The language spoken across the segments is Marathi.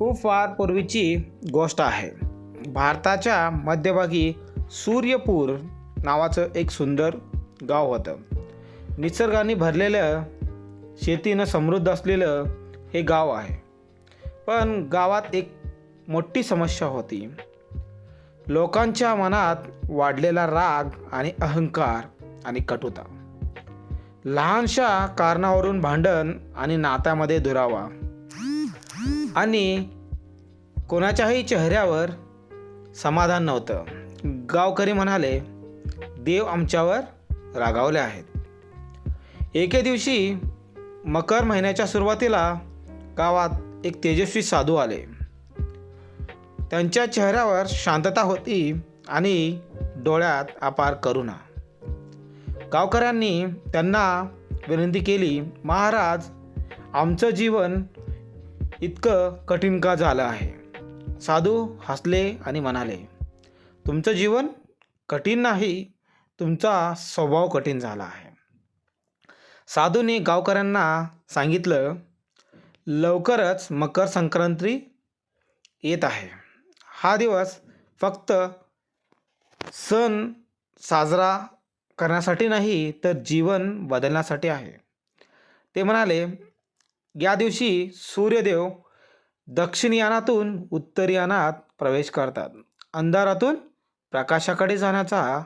खूप फार पूर्वीची गोष्ट आहे. भारताच्या मध्यभागी सूर्यपूर नावाचं एक सुंदर गाव होतं. निसर्गाने भरलेलं शेतीनं समृद्ध असलेलं हे गाव आहे. पण गावात एक मोठी समस्या होती. लोकांच्या मनात वाढलेला राग आणि अहंकार आणि कटुता. लहानशा कारणावरून भांडण आणि नात्यामध्ये दुरावा. आणि कोणाच्याही चेहऱ्यावर समाधान नव्हतं. गावकरी म्हणाले देव आमच्यावर रागावले आहेत. एके दिवशी मकर महिन्याच्या सुरुवातीला गावात एक तेजस्वी साधू आले. त्यांच्या चेहऱ्यावर शांतता होती आणि डोळ्यात अपार करुणा. गावकऱ्यांनी त्यांना विनंती केली महाराज आमचं जीवन इतकं कठीण का झालं आहे? साधू हसले आणि म्हणाले तुमचं जीवन कठीण नाही तुमचा स्वभाव कठीण झाला आहे. साधूने गावकऱ्यांना सांगितलं लवकरच मकर संक्रांती येत आहे. हा दिवस फक्त सण साजरा करण्यासाठी नाही तर जीवन बदलण्यासाठी आहे. ते म्हणाले या दिवशी सूर्यदेव दक्षिणयानातून उत्तरयानात प्रवेश करतात. अंधारातून प्रकाशाकडे जाण्याचा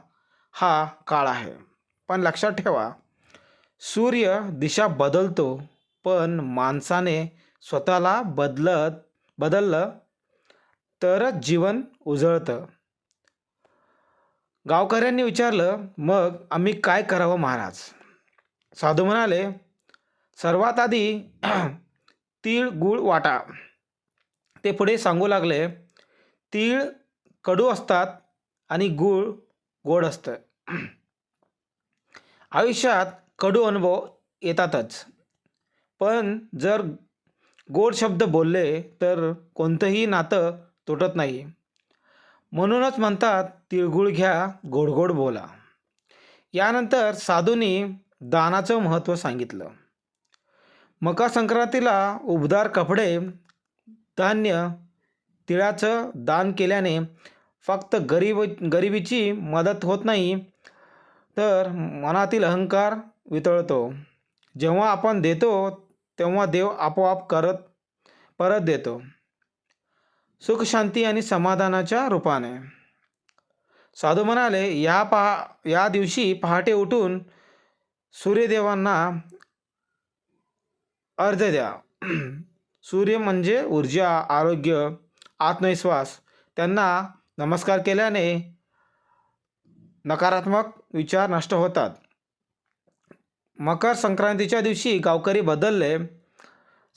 हा काळ आहे. पण लक्षात ठेवा सूर्य दिशा बदलतो पण माणसाने स्वतःला बदलत बदललं तरच जीवन उजळतं. गावकऱ्यांनी विचारलं मग आम्ही काय करावं महाराज? साधू म्हणाले सर्वात आधी तीळ गूळ वाटा. ते पुढे सांगू लागले. तीळ कडू असतात आणि गूळ गोड असतं. आयुष्यात कडू अनुभव येतातच. पण जर गोड शब्द बोलले तर कोणतंही नातं तुटत नाही. म्हणूनच म्हणतात तिळगुळ घ्या गोड गोड बोला. यानंतर साधूंनी दानाचं महत्त्व सांगितलं. मकर संक्रांतीला उबदार कपडे धान्य तिळाचं दान केल्याने फक्त गरीब गरिबीची मदत होत नाही तर मनातील अहंकार वितळतो. जेव्हा आपण देतो तेव्हा देव आपोआप करत परत देतो. सुख शांती आणि समाधानाच्या रूपाने. साधू म्हणाले या पहा या दिवशी पहाटे उठून सूर्यदेवांना अर्ज द्या सूर्य म्हणजे ऊर्जा आरोग्य आत्मविश्वास. त्यांना नमस्कार केल्याने नकारात्मक विचार नष्ट होतात. मकर संक्रांतीच्या दिवशी गावकरी बदलले.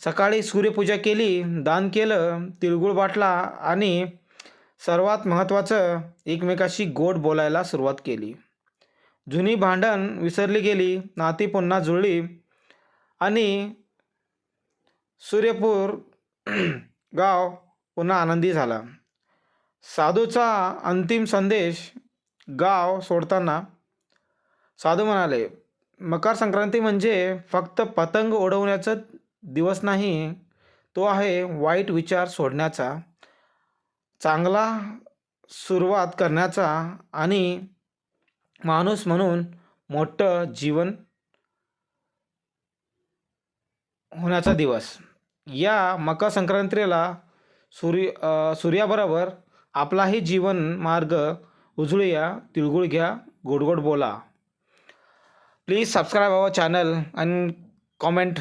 सकाळी सूर्यपूजा केली दान केलं तिळगुळ बाटला आणि सर्वात महत्त्वाचं एकमेकाशी गोड बोलायला सुरुवात केली. जुनी भांडण विसरली गेली नाती पुन्हा जुळली आणि सूर्यपूर गाव पुन्हा आनंदी झाला. साधूचा अंतिम संदेश गाव सोडताना साधू म्हणाले मकर संक्रांती म्हणजे फक्त पतंग उडवण्याचा दिवस नाही तो आहे वाईट विचार सोडण्याचा चांगला सुरुवात करण्याचा आणि माणूस म्हणून मोठं जीवन होण्याचा दिवस. या मकर संक्रांतीला सूर्य सूर्याबरोबर आपलाही जीवन मार्ग उजळूया तिळगुळ घ्या गोड गोड बोला. Please subscribe our channel and comment